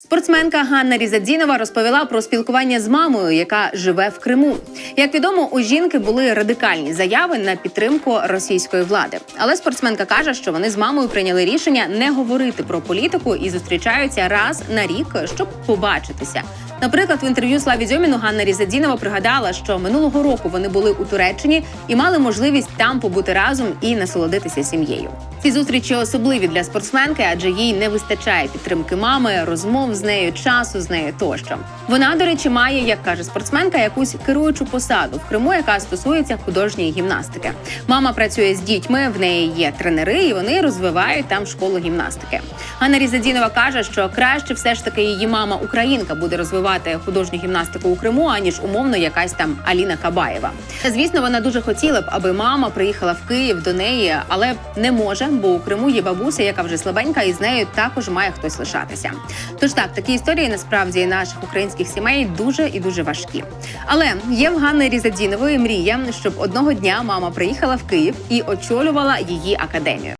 Спортсменка Ганна Різадзінова розповіла про спілкування з мамою, яка живе в Криму. Як відомо, у жінки були радикальні заяви на підтримку російської влади. Але спортсменка каже, що вони з мамою прийняли рішення не говорити про політику і зустрічаються раз на рік, щоб побачитися. Наприклад, в інтерв'ю Славі Дзьоміну Ганна Різадзінова пригадала, що минулого року вони були у Туреччині і мали можливість там побути разом і насолодитися сім'єю. Ці зустрічі особливі для спортсменки, адже їй не вистачає підтримки мами, розмов з нею, часу з нею тощо. Вона, до речі, має, як каже спортсменка, якусь керуючу посаду в Криму, яка стосується художньої гімнастики. Мама працює з дітьми, в неї є тренери, і вони розвивають там школу гімнастики. Ганна Різадінова каже, що краще все ж таки її мама Українка буде розвивати художню гімнастику у Криму, аніж умовно якась там Аліна Кабаєва. Звісно, вона дуже хотіла б, аби мама приїхала в Київ до неї, але не може, бо у Криму є бабуся, яка вже слабенька, і з нею також має хтось лишатися. Тож так, такі історії насправді наших українських сімей дуже і дуже важкі. Але є в Ганни Різадінової мрія, щоб одного дня мама приїхала в Київ і очолювала її академію.